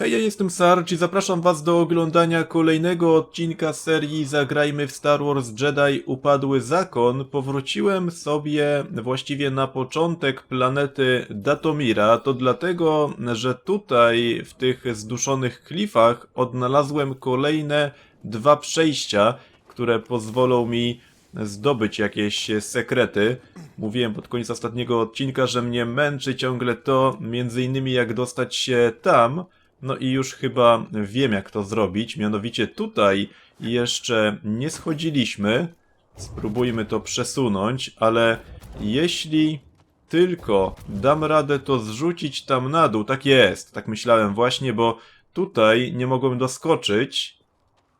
Hej, ja jestem Sarge i zapraszam was do oglądania kolejnego odcinka serii Zagrajmy w Star Wars Jedi Upadły Zakon. Powróciłem sobie właściwie na początek planety Datomira, to dlatego, że tutaj w tych zduszonych klifach odnalazłem kolejne dwa przejścia, które pozwolą mi zdobyć jakieś sekrety. Mówiłem pod koniec ostatniego odcinka, że mnie męczy ciągle to, między innymi jak dostać się tam. No i już chyba wiem jak to zrobić, mianowicie tutaj jeszcze nie schodziliśmy. Spróbujmy to przesunąć, ale jeśli tylko dam radę to zrzucić tam na dół, tak jest, tak myślałem właśnie, bo tutaj nie mogłem doskoczyć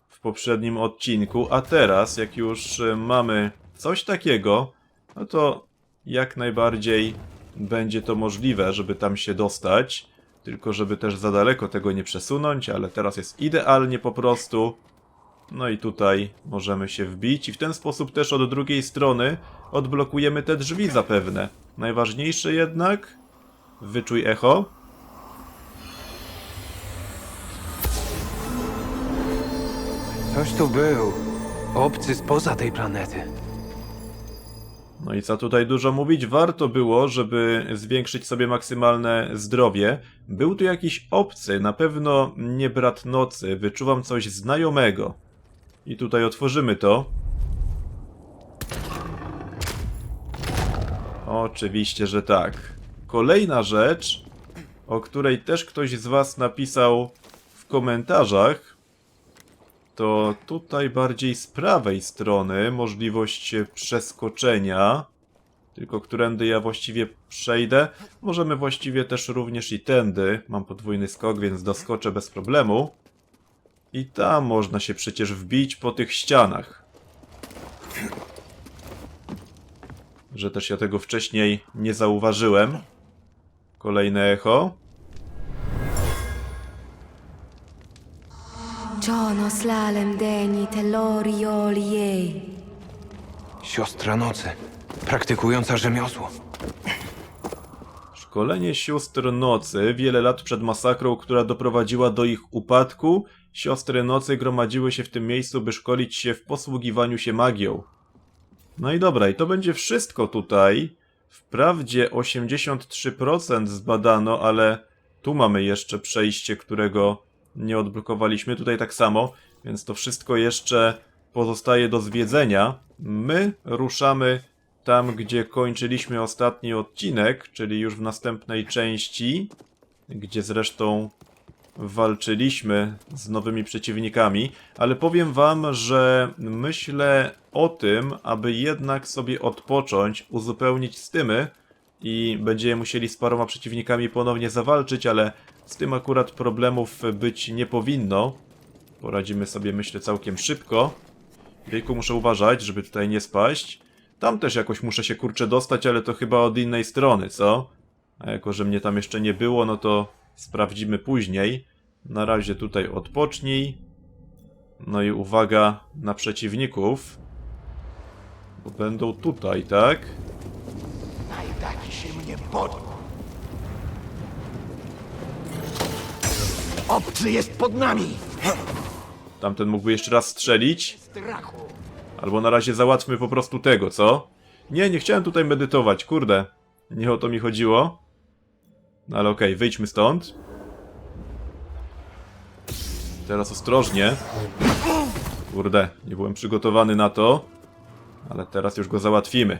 w poprzednim odcinku, a teraz, jak już e, mamy coś takiego, no to jak najbardziej będzie to możliwe, żeby tam się dostać. Tylko żeby też za daleko tego nie przesunąć, ale teraz jest idealnie po prostu. No i tutaj możemy się wbić i w ten sposób też od drugiej strony odblokujemy te drzwi zapewne. Najważniejsze jednak, wyczuj echo, Ktoś tu był. Obcy spoza tej planety. No i co tutaj dużo mówić, warto było, żeby zwiększyć sobie maksymalne zdrowie. Był tu jakiś obcy, na pewno nie brat nocy, wyczuwam coś znajomego. I tutaj otworzymy to. Oczywiście, że tak. Kolejna rzecz, o której też ktoś z Was napisał w komentarzach, to tutaj bardziej z prawej strony możliwość przeskoczenia. Tylko którędy ja właściwie przejdę. Możemy właściwie też również i tędy. Mam podwójny skok, więc doskoczę bez problemu. I tam można się przecież wbić po tych ścianach. Że też ja tego wcześniej nie zauważyłem. Kolejne echo. Ciò slalem degni tellori olie. Siostra nocy. Praktykująca rzemiosło. Szkolenie sióstr nocy wiele lat przed masakrą, która doprowadziła do ich upadku, siostry nocy gromadziły się w tym miejscu, by szkolić się w posługiwaniu się magią. No i dobra, i to będzie wszystko tutaj. Wprawdzie 83% zbadano, ale tu mamy jeszcze przejście, którego nie odblokowaliśmy. Tutaj tak samo, więc to wszystko jeszcze pozostaje do zwiedzenia. My ruszamy tam, gdzie kończyliśmy ostatni odcinek, czyli już w następnej części, gdzie zresztą walczyliśmy z nowymi przeciwnikami, ale powiem wam, że myślę o tym, aby jednak sobie odpocząć, uzupełnić stymy i będziemy musieli z paroma przeciwnikami ponownie zawalczyć, ale z tym akurat problemów być nie powinno. Poradzimy sobie, myślę, całkiem szybko. Wieku muszę uważać, żeby tutaj nie spaść. Tam też jakoś muszę się kurczę dostać, ale to chyba od innej strony, co? A jako, że mnie tam jeszcze nie było, no to sprawdzimy później. Na razie tutaj odpocznij. No i uwaga na przeciwników. Bo będą tutaj, tak? Dać się mnie pod... Obcy jest pod nami! Tamten mógłby jeszcze raz strzelić. Strachu! Albo na razie załatwmy po prostu tego, co? Nie, nie chciałem tutaj medytować, kurde. Nie o to mi chodziło. No ale okej, wyjdźmy stąd. Teraz ostrożnie. Kurde, nie byłem przygotowany na to. Ale teraz już go załatwimy.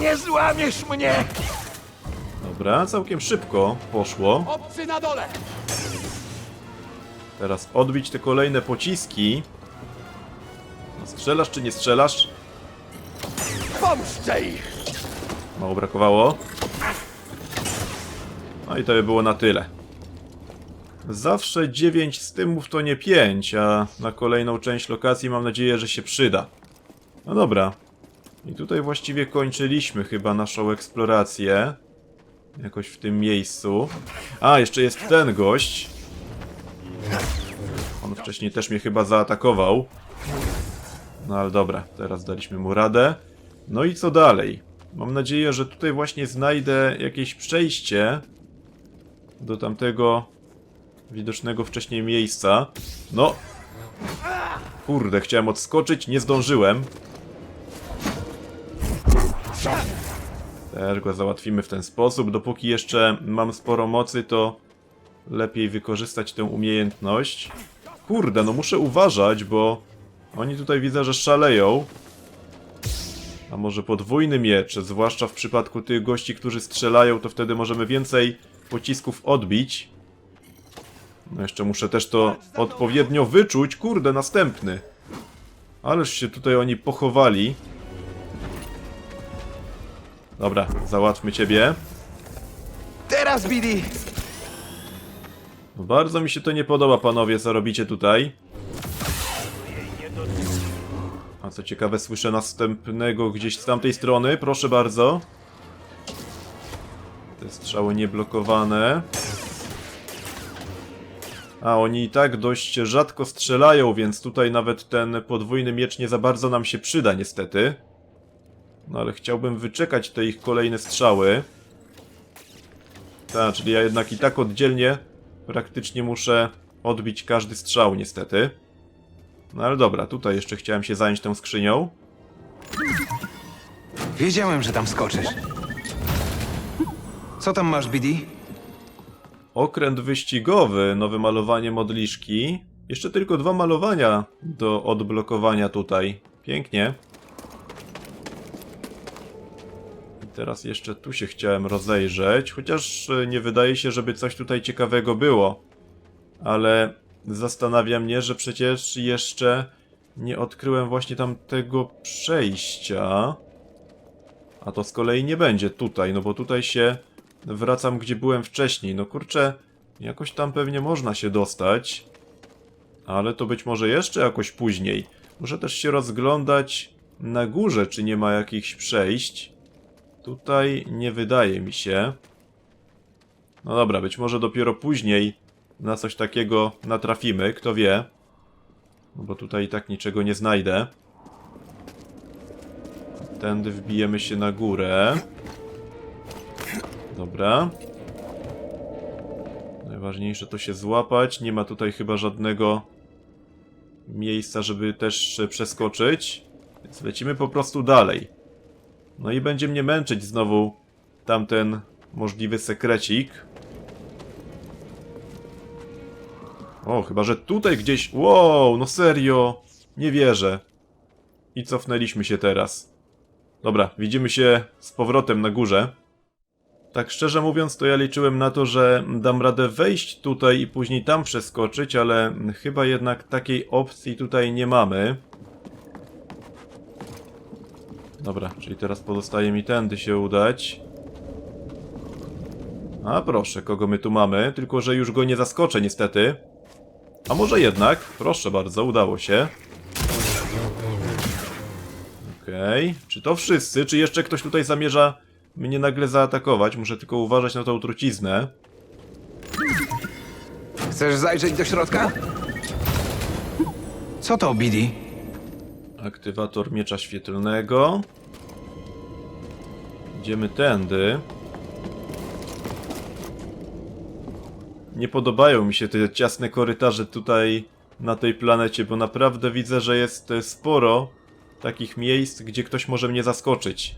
Nie złamiesz mnie! Dobra, całkiem szybko poszło. Obcy na dole! Teraz odbić te kolejne pociski. Strzelasz czy nie strzelasz? Pomszczę ich! Mało brakowało. No i to by było na tyle. Zawsze 9 stymów to nie 5, a na kolejną część lokacji mam nadzieję, że się przyda. No dobra. I tutaj właściwie kończyliśmy chyba naszą eksplorację. Jakoś w tym miejscu. A, jeszcze jest ten gość. On wcześniej też mnie chyba zaatakował. No ale dobra, teraz daliśmy mu radę. No i co dalej? Mam nadzieję, że tutaj właśnie znajdę jakieś przejście do tamtego widocznego wcześniej miejsca. No. Kurde, chciałem odskoczyć, nie zdążyłem. Też go załatwimy w ten sposób. Dopóki jeszcze mam sporo mocy, to lepiej wykorzystać tę umiejętność. Kurde, no muszę uważać, bo oni tutaj widzę, że szaleją. A może podwójny miecz, zwłaszcza w przypadku tych gości, którzy strzelają, to wtedy możemy więcej pocisków odbić. No jeszcze muszę też to odpowiednio wyczuć. Kurde, następny. Ależ się tutaj oni pochowali. Dobra, załatwmy ciebie. Teraz, Bidi! No bardzo mi się to nie podoba, panowie, co robicie tutaj. Co ciekawe, słyszę następnego gdzieś z tamtej strony. Proszę bardzo. Te strzały nieblokowane. A, oni i tak dość rzadko strzelają, więc tutaj nawet ten podwójny miecz nie za bardzo nam się przyda, niestety. No ale chciałbym wyczekać te ich kolejne strzały. Tak, czyli ja jednak i tak oddzielnie praktycznie muszę odbić każdy strzał, niestety. No ale dobra, tutaj jeszcze chciałem się zająć tą skrzynią. Wiedziałem, że tam skoczysz. Co tam masz, Bidi? Okręt wyścigowy, nowe malowanie modliszki. Jeszcze tylko dwa malowania do odblokowania tutaj. Pięknie. I teraz jeszcze tu się chciałem rozejrzeć, chociaż e, nie wydaje się, żeby coś tutaj ciekawego było. Ale zastanawia mnie, że przecież jeszcze nie odkryłem właśnie tamtego przejścia. A to z kolei nie będzie tutaj, no bo tutaj się wracam gdzie byłem wcześniej. No kurczę, jakoś tam pewnie można się dostać. Ale to być może jeszcze jakoś później. Muszę też się rozglądać na górze, czy nie ma jakichś przejść. Tutaj nie wydaje mi się. No dobra, być może dopiero później na coś takiego natrafimy, kto wie. No bo tutaj i tak niczego nie znajdę. Tędy wbijemy się na górę. Dobra. Najważniejsze to się złapać. Nie ma tutaj chyba żadnego miejsca, żeby też przeskoczyć. Więc lecimy po prostu dalej. No i będzie mnie męczyć znowu tamten możliwy sekrecik. O, chyba że tutaj gdzieś... Wow, no serio! Nie wierzę. I cofnęliśmy się teraz. Dobra, widzimy się z powrotem na górze. Tak szczerze mówiąc, to ja liczyłem na to, że dam radę wejść tutaj i później tam przeskoczyć, ale chyba jednak takiej opcji tutaj nie mamy. Dobra, czyli teraz pozostaje mi tędy się udać. A proszę, kogo my tu mamy? Tylko, że już go nie zaskoczę niestety. A może jednak? Proszę bardzo, udało się. Okej. Czy to wszyscy? Czy jeszcze ktoś tutaj zamierza mnie nagle zaatakować? Muszę tylko uważać na tą truciznę. Chcesz zajrzeć do środka? Co to, Bidi? Aktywator miecza świetlnego. Idziemy tędy. Nie podobają mi się te ciasne korytarze tutaj na tej planecie, bo naprawdę widzę, że jest e, sporo takich miejsc, gdzie ktoś może mnie zaskoczyć.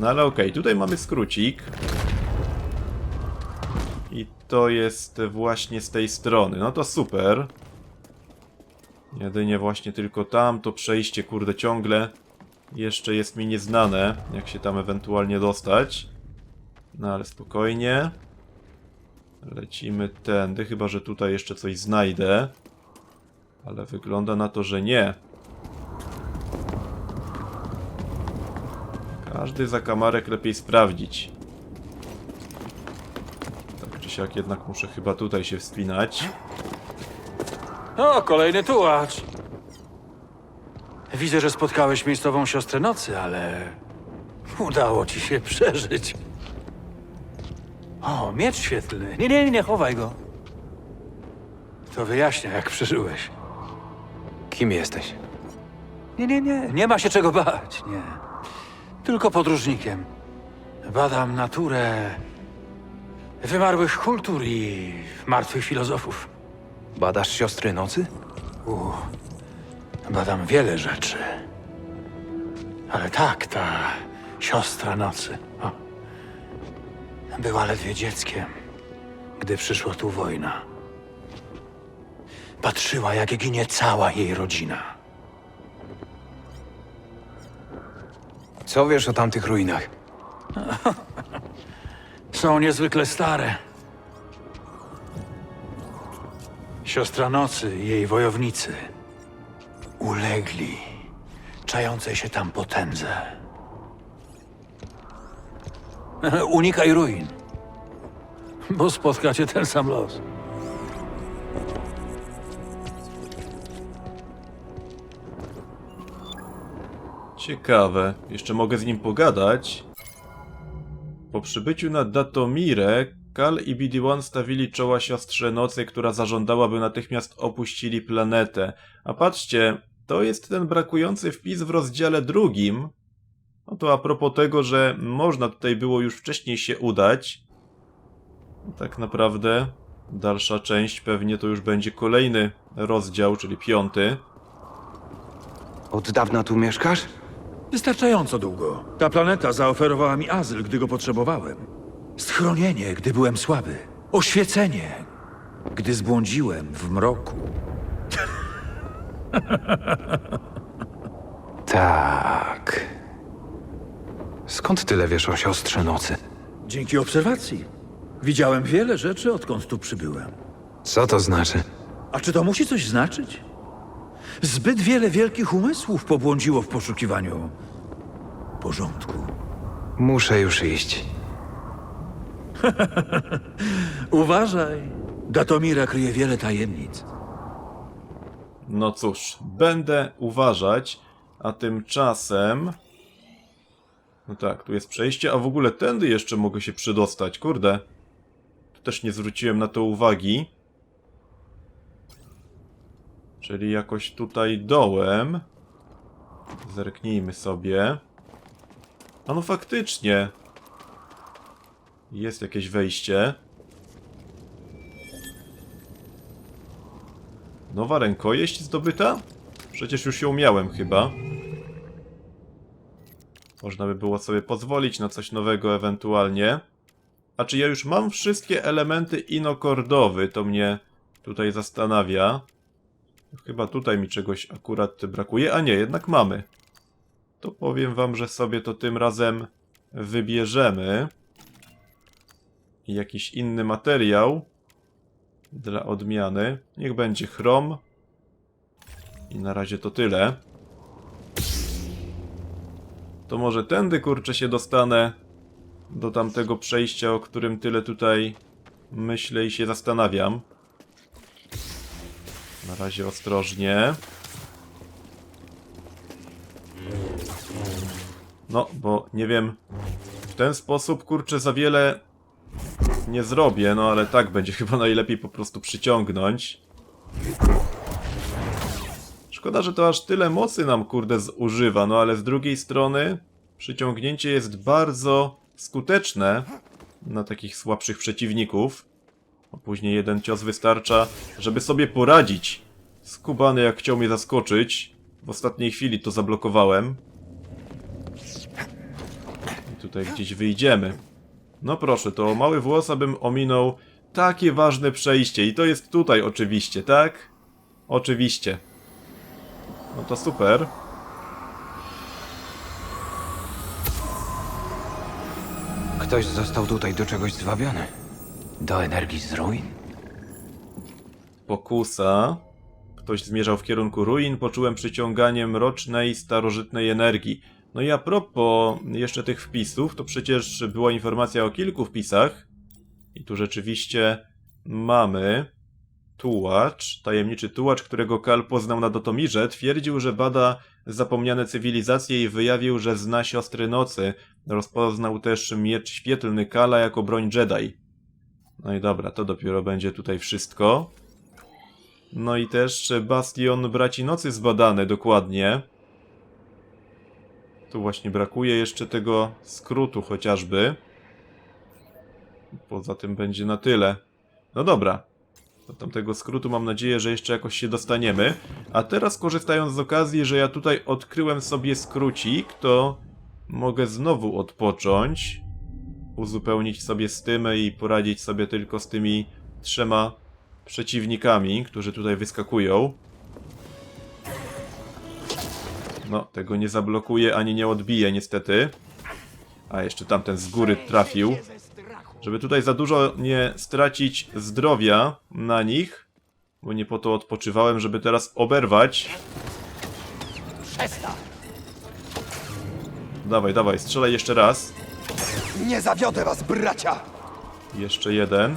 No ale okej, tutaj mamy skrócik. I to jest właśnie z tej strony. No to super. Jedynie właśnie tylko tam, to przejście, kurde, ciągle jeszcze jest mi nieznane, jak się tam ewentualnie dostać. No ale spokojnie. Lecimy tędy, chyba że tutaj jeszcze coś znajdę. Ale wygląda na to, że nie. Każdy zakamarek lepiej sprawdzić. Tak czy siak jednak muszę chyba tutaj się wspinać. O, kolejny tułacz. Widzę, że spotkałeś miejscową siostrę nocy, ale udało ci się przeżyć. O, miecz świetlny. Nie, nie, nie chowaj go. To wyjaśnia, jak przeżyłeś. Kim jesteś? Nie, nie, nie. Nie ma się czego bać, nie. Tylko podróżnikiem. Badam naturę wymarłych kultur i martwych filozofów. Badasz siostry nocy? Badam wiele rzeczy. Ale tak, ta siostra nocy. O. Była ledwie dzieckiem, gdy przyszła tu wojna. Patrzyła, jak ginie cała jej rodzina. Co wiesz o tamtych ruinach? Są niezwykle stare. Siostra nocy i jej wojownicy ulegli czającej się tam potędze. Unikaj ruin, bo spotka cię ten sam los. Ciekawe. Jeszcze mogę z nim pogadać. Po przybyciu na Datomirę, Kal i BD-1 stawili czoła siostrze nocy, która zażądała, by natychmiast opuścili planetę. A patrzcie, to jest ten brakujący wpis w rozdziale drugim. No to a propos tego, że można tutaj było już wcześniej się udać. Tak naprawdę dalsza część pewnie to już będzie kolejny rozdział, czyli piąty. Od dawna tu mieszkasz? Wystarczająco długo. Ta planeta zaoferowała mi azyl, gdy go potrzebowałem. Schronienie, gdy byłem słaby. Oświecenie, gdy zbłądziłem w mroku. Tak. Skąd tyle wiesz o siostrze nocy? Dzięki obserwacji. Widziałem wiele rzeczy, odkąd tu przybyłem. Co to znaczy? A czy to musi coś znaczyć? Zbyt wiele wielkich umysłów pobłądziło w poszukiwaniu porządku. Muszę już iść. Uważaj. Datomira kryje wiele tajemnic. No cóż, będę uważać, a tymczasem... No tak, tu jest przejście, a w ogóle tędy jeszcze mogę się przydostać, kurde. Tu też nie zwróciłem na to uwagi. Czyli jakoś tutaj dołem. Zerknijmy sobie. A no faktycznie. Jest jakieś wejście. Nowa rękojeść zdobyta? Przecież już ją miałem chyba. Można by było sobie pozwolić na coś nowego ewentualnie. A czy ja już mam wszystkie elementy inokordowy? To mnie tutaj zastanawia. Chyba tutaj mi czegoś akurat brakuje. A nie, jednak mamy. To powiem wam, że sobie to tym razem wybierzemy. Jakiś inny materiał. Dla odmiany. Niech będzie chrom. I na razie to tyle. To może tędy kurczę się dostanę do tamtego przejścia, o którym tyle tutaj myślę i się zastanawiam. Na razie ostrożnie. No, bo nie wiem. W ten sposób kurczę za wiele nie zrobię, no ale tak będzie chyba najlepiej po prostu przyciągnąć. Szkoda, że to aż tyle mocy nam kurde zużywa, no ale z drugiej strony przyciągnięcie jest bardzo skuteczne na takich słabszych przeciwników. A później jeden cios wystarcza, żeby sobie poradzić. Skubany jak chciał mnie zaskoczyć. W ostatniej chwili to zablokowałem. I tutaj gdzieś wyjdziemy. No proszę, to mały włos, abym ominął takie ważne przejście. I to jest tutaj oczywiście, tak? Oczywiście. No to super. Ktoś został tutaj do czegoś zwabiony. Do energii z ruin? Pokusa. Ktoś zmierzał w kierunku ruin, poczułem przyciąganie mrocznej, starożytnej energii. No i a propos jeszcze tych wpisów, to przecież była informacja o kilku wpisach. I tu rzeczywiście mamy tułacz, tajemniczy tułacz, którego Kal poznał na Dotomirze, twierdził, że bada zapomniane cywilizacje i wyjawił, że zna siostry nocy. Rozpoznał też miecz świetlny Kala jako broń Jedi. No i dobra, to dopiero będzie tutaj wszystko. No i też bastion braci nocy zbadany dokładnie. Tu właśnie brakuje jeszcze tego skrótu chociażby. Poza tym będzie na tyle. No dobra. Do tamtego skrótu mam nadzieję, że jeszcze jakoś się dostaniemy. A teraz korzystając z okazji, że ja tutaj odkryłem sobie skrócik, to mogę znowu odpocząć. Uzupełnić sobie stymę i poradzić sobie tylko z tymi trzema przeciwnikami, którzy tutaj wyskakują. No, tego nie zablokuje ani nie odbije niestety. A jeszcze tamten z góry trafił. Żeby tutaj za dużo nie stracić zdrowia na nich, bo nie po to odpoczywałem, żeby teraz oberwać. Przestań! Dawaj, dawaj, strzelaj jeszcze raz. Nie zawiodę was, bracia! Jeszcze jeden.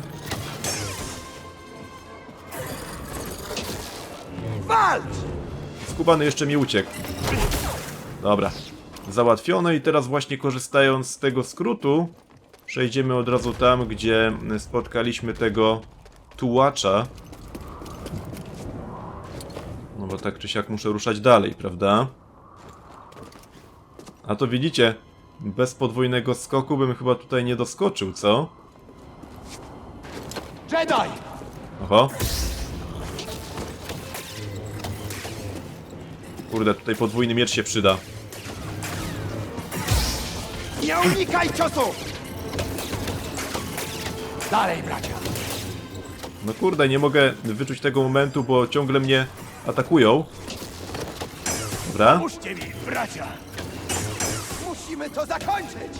Walcz! Skubany jeszcze mi uciekł. Dobra. Załatwione i teraz właśnie korzystając z tego skrótu przejdziemy od razu tam, gdzie spotkaliśmy tego tułacza. No bo tak czy siak muszę ruszać dalej, prawda? A to widzicie, bez podwójnego skoku bym chyba tutaj nie doskoczył, co? Jedi! Oho. Kurde, tutaj podwójny miecz się przyda. Nie unikaj ciosu! Dalej, bracia! No kurde, nie mogę wyczuć tego momentu, bo ciągle mnie atakują. Dobra. Puśćcie mi, bracia! Musimy to zakończyć!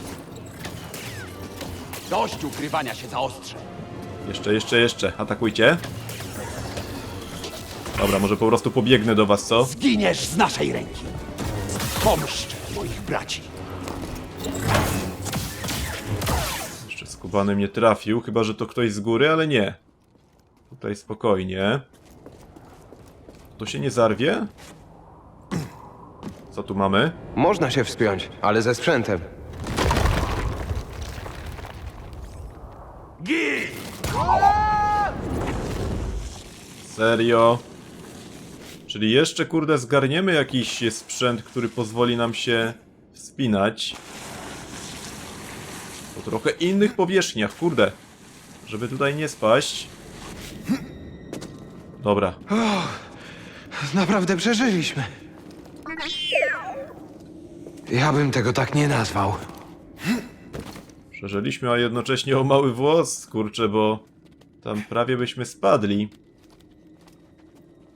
Dość ukrywania się za ostrze. Jeszcze, jeszcze, jeszcze. Atakujcie. Dobra, może po prostu pobiegnę do was, co? Zginiesz z naszej ręki. Pomszczę moich braci. Skubany mnie trafił, chyba że to ktoś z góry, ale nie. Tutaj spokojnie. To się nie zarwie? Co tu mamy? Można się wspiąć, ale ze sprzętem. Serio? Czyli jeszcze kurde zgarniemy jakiś sprzęt, który pozwoli nam się wspinać. Po trochę innych powierzchniach, kurde. Żeby tutaj nie spaść. Dobra. Naprawdę przeżyliśmy. Ja bym tego tak nie nazwał. Przeżyliśmy, a jednocześnie o mały włos, kurczę, bo tam prawie byśmy spadli.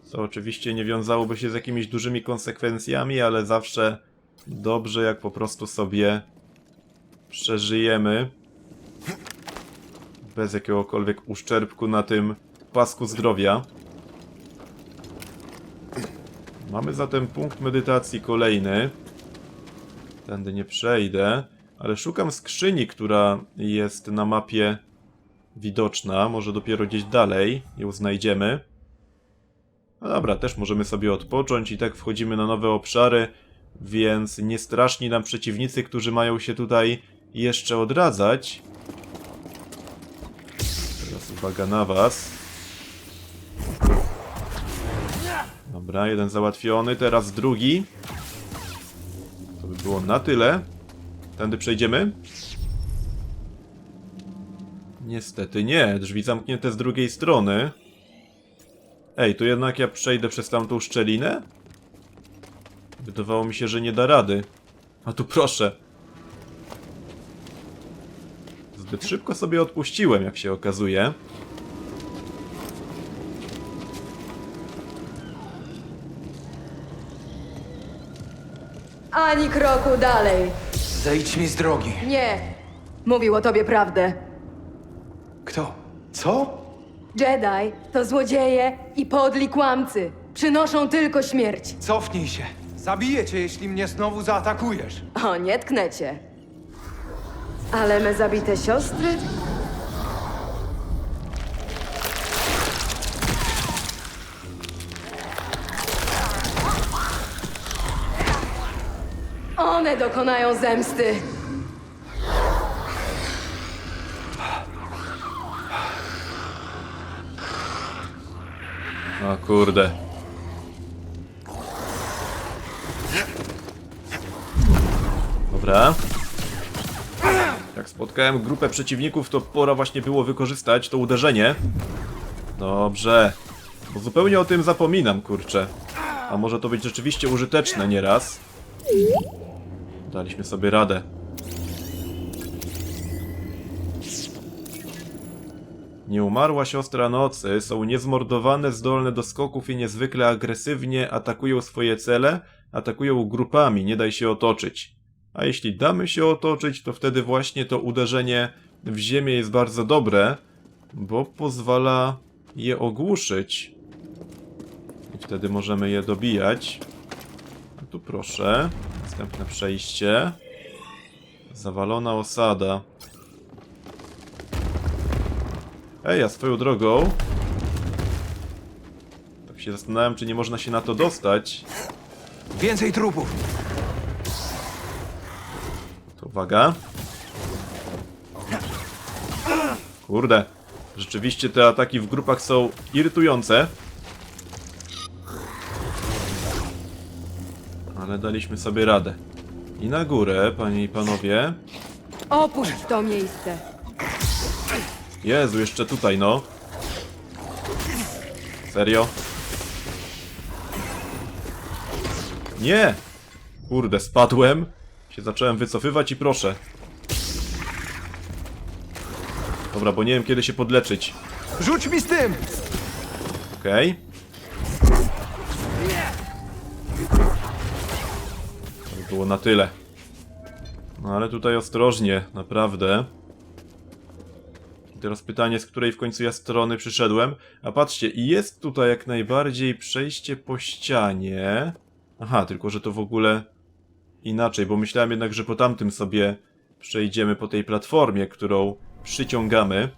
Co oczywiście nie wiązałoby się z jakimiś dużymi konsekwencjami, ale zawsze dobrze, jak po prostu sobie przeżyjemy. Bez jakiegokolwiek uszczerbku na tym pasku zdrowia. Mamy zatem punkt medytacji kolejny. Tędy nie przejdę, ale szukam skrzyni, która jest na mapie widoczna. Może dopiero gdzieś dalej ją znajdziemy. No dobra, też możemy sobie odpocząć i tak wchodzimy na nowe obszary, więc nie straszni nam przeciwnicy, którzy mają się tutaj jeszcze odradzać. Teraz uwaga na was. Dobra, jeden załatwiony, teraz drugi. To by było na tyle. Tędy przejdziemy? Niestety nie, drzwi zamknięte z drugiej strony. Ej, to jednak ja przejdę przez tamtą szczelinę? Wydawało mi się, że nie da rady. A tu proszę. Zbyt szybko sobie odpuściłem, jak się okazuje. Ani kroku dalej. Zejdź mi z drogi. Nie. Mówił o tobie prawdę. Kto? Co? Jedi to złodzieje i podli kłamcy. Przynoszą tylko śmierć. Cofnij się. Zabiję cię, jeśli mnie znowu zaatakujesz. O, nie tknę cię. Ale me zabite siostry? One dokonają zemsty. O kurde. Dobra. Jak spotkałem grupę przeciwników, to pora właśnie było wykorzystać to uderzenie. Dobrze. Bo zupełnie o tym zapominam, kurczę. A może to być rzeczywiście użyteczne nieraz. Daliśmy sobie radę. Nieumarła siostra nocy są niezmordowane, zdolne do skoków i niezwykle agresywnie atakują swoje cele, atakują grupami, nie daj się otoczyć. A jeśli damy się otoczyć, to wtedy właśnie to uderzenie w ziemię jest bardzo dobre, bo pozwala je ogłuszyć. I wtedy możemy je dobijać. A tu proszę, następne przejście. Zawalona osada. Ej, a swoją drogą... Tak się zastanawiam, czy nie można się na to dostać. Więcej trupów! Uwaga. Kurde. Rzeczywiście te ataki w grupach są irytujące. Ale daliśmy sobie radę. I na górę, panie i panowie. Opuść to miejsce. Jezu, jeszcze tutaj, no. Serio? Nie! Kurde, spadłem. Się zacząłem wycofywać i proszę. Dobra, bo nie wiem kiedy się podleczyć. Rzuć mi z tym! Okej. To by było na tyle. No ale tutaj ostrożnie, naprawdę. I teraz pytanie, z której w końcu ja strony przyszedłem. A patrzcie, i jest tutaj jak najbardziej przejście po ścianie. Aha, tylko że to w ogóle inaczej, bo myślałem jednak, że po tamtym sobie przejdziemy po tej platformie, którą przyciągamy.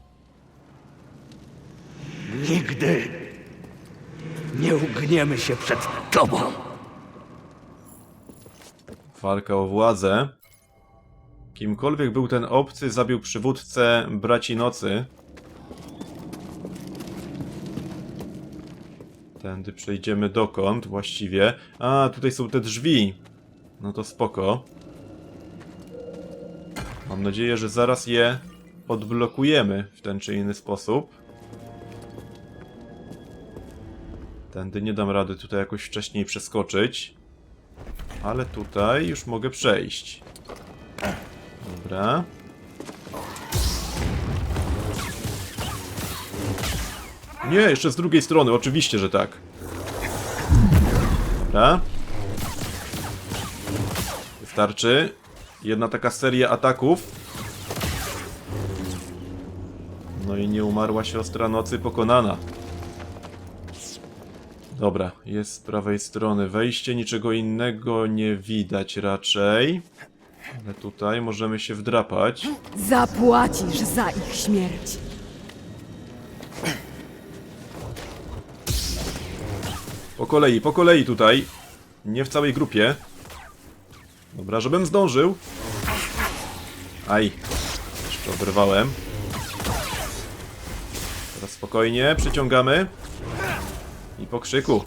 Nigdy nie ugniemy się przed tobą. Walka o władzę. Kimkolwiek był ten obcy, zabił przywódcę Braci Nocy. Tędy przejdziemy dokąd właściwie. A, tutaj są te drzwi. No to spoko. Mam nadzieję, że zaraz je odblokujemy w ten czy inny sposób. Tędy nie dam rady tutaj jakoś wcześniej przeskoczyć. Ale tutaj już mogę przejść. Dobra. Nie, jeszcze z drugiej strony, oczywiście, że tak. Dobra. Wystarczy. Jedna taka seria ataków. No i nie umarła siostra nocy pokonana. Dobra, jest z prawej strony wejście, niczego innego nie widać raczej. Ale tutaj możemy się wdrapać. Zapłacisz za ich śmierć. Po kolei, po kolei tutaj. Nie w całej grupie. Dobra, żebym zdążył. Aj. Jeszcze oberwałem. Teraz spokojnie, przyciągamy. I po krzyku.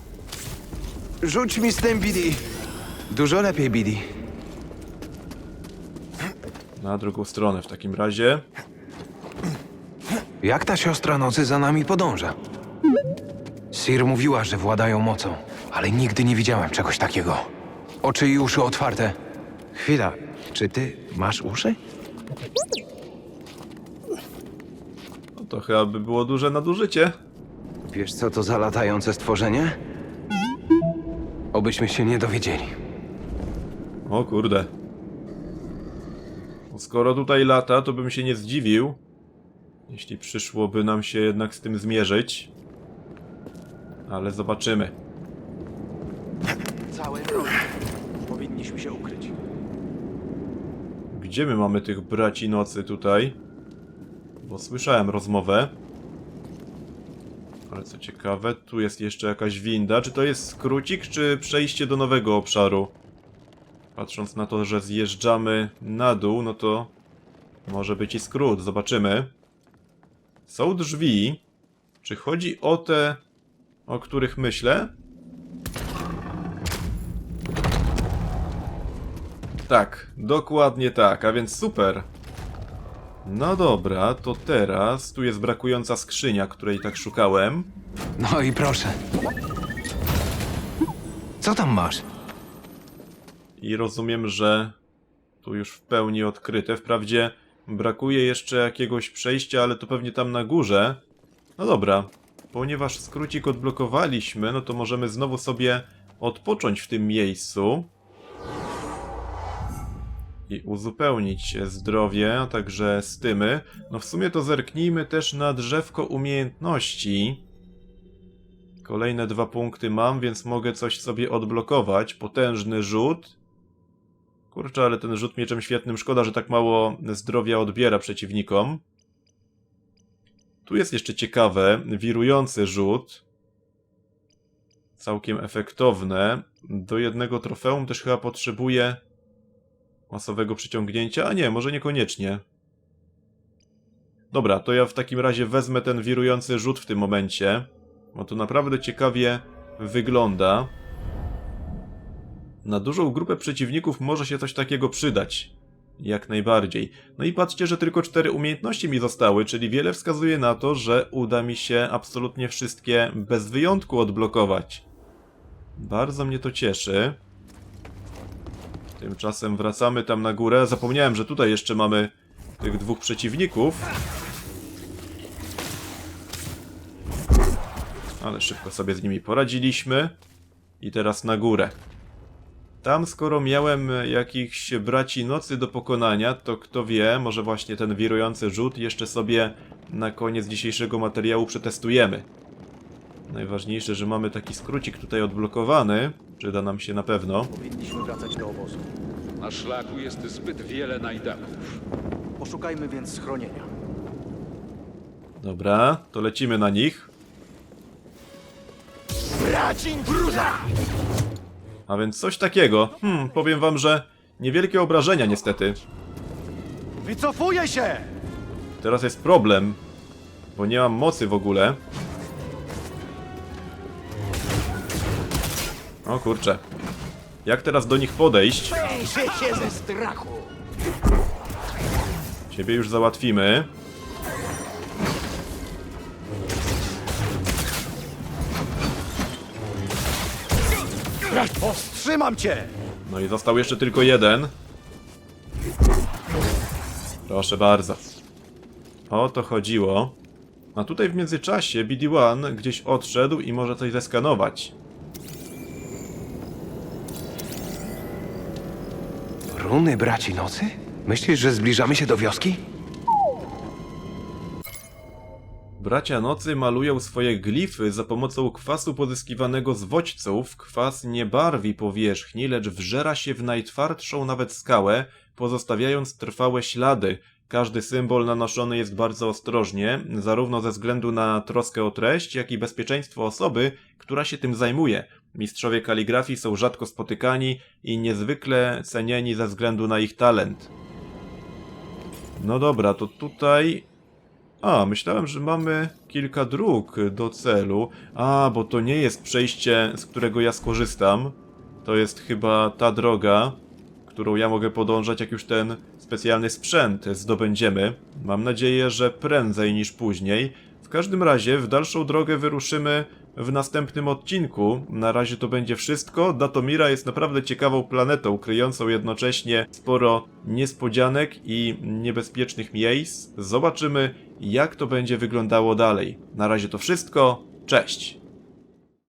Rzuć mi z tym, Bidi. Dużo lepiej, Bidi. Na drugą stronę w takim razie. Jak ta siostra nocy za nami podąża? Sir mówiła, że władają mocą, ale nigdy nie widziałem czegoś takiego. Oczy i uszy otwarte. Chwila, czy ty masz uszy? No to chyba by było duże nadużycie. Wiesz, co to za latające stworzenie? Obyśmy się nie dowiedzieli. O kurde. No Skoro tutaj lata, to bym się nie zdziwił, jeśli przyszłoby nam się jednak z tym zmierzyć. Ale zobaczymy. Całe drogi. Powinniśmy się ukryć. Gdzie my mamy tych braci nocy tutaj? Bo słyszałem rozmowę. Ale co ciekawe, tu jest jeszcze jakaś winda. Czy to jest skrócik, czy przejście do nowego obszaru? Patrząc na to, że zjeżdżamy na dół, no to może być i skrót. Zobaczymy. Są drzwi. Czy chodzi o te, o których myślę? Tak, dokładnie tak, a więc super. No dobra, to teraz tu jest brakująca skrzynia, której tak szukałem. No i proszę. Co tam masz? I rozumiem, że tu już w pełni odkryte. Wprawdzie brakuje jeszcze jakiegoś przejścia, ale to pewnie tam na górze. No dobra, ponieważ skrócik odblokowaliśmy, no to możemy znowu sobie odpocząć w tym miejscu. I uzupełnić zdrowie, a także stymy. No w sumie to zerknijmy też na drzewko umiejętności. Kolejne dwa punkty mam, więc mogę coś sobie odblokować. Potężny rzut. Kurczę, ale ten rzut mieczem świetnym szkoda, że tak mało zdrowia odbiera przeciwnikom. Tu jest jeszcze ciekawe, wirujący rzut. Całkiem efektowne. Do jednego trofeum też chyba potrzebuję masowego przyciągnięcia, a nie, może niekoniecznie. Dobra, to ja w takim razie wezmę ten wirujący rzut w tym momencie. Bo to naprawdę ciekawie wygląda. Na dużą grupę przeciwników może się coś takiego przydać. Jak najbardziej. No i patrzcie, że tylko cztery umiejętności mi zostały, czyli wiele wskazuje na to, że uda mi się absolutnie wszystkie bez wyjątku odblokować. Bardzo mnie to cieszy. Tymczasem wracamy tam na górę. Zapomniałem, że tutaj jeszcze mamy tych dwóch przeciwników. Ale szybko sobie z nimi poradziliśmy. I teraz na górę. Tam skoro miałem jakichś braci nocy do pokonania, to kto wie, może właśnie ten wirujący rzut jeszcze sobie na koniec dzisiejszego materiału przetestujemy. Najważniejsze, że mamy taki skrócik tutaj odblokowany. Przyda nam się na pewno. Powinniśmy wracać do obozu. Na szlaku jest zbyt wiele najdaków. Poszukajmy więc schronienia. Dobra, to lecimy na nich. Bracin Bruza! A więc coś takiego. Hmm, powiem wam, że niewielkie obrażenia niestety. Wycofuję się! Teraz jest problem, bo nie mam mocy w ogóle. O kurczę. Jak teraz do nich podejść? Się ze strachu! Ciebie już załatwimy. Powstrzymam cię! No i został jeszcze tylko jeden. Proszę bardzo. O to chodziło. A tutaj w międzyczasie BD-1 gdzieś odszedł i może coś zeskanować. Runy braci nocy? Myślisz, że zbliżamy się do wioski? Bracia nocy malują swoje glify za pomocą kwasu pozyskiwanego z wodźców. Kwas nie barwi powierzchni, lecz wżera się w najtwardszą nawet skałę, pozostawiając trwałe ślady. Każdy symbol nanoszony jest bardzo ostrożnie, zarówno ze względu na troskę o treść, jak i bezpieczeństwo osoby, która się tym zajmuje. Mistrzowie kaligrafii są rzadko spotykani i niezwykle cenieni ze względu na ich talent. No dobra, to tutaj a, myślałem, że mamy kilka dróg do celu. A, bo to nie jest przejście, z którego ja skorzystam. To jest chyba ta droga, którą ja mogę podążać, jak już ten specjalny sprzęt zdobędziemy. Mam nadzieję, że prędzej niż później. W każdym razie w dalszą drogę wyruszymy w następnym odcinku. Na razie to będzie wszystko. Datomira jest naprawdę ciekawą planetą, kryjącą jednocześnie sporo niespodzianek i niebezpiecznych miejsc. Zobaczymy, jak to będzie wyglądało dalej. Na razie to wszystko. Cześć!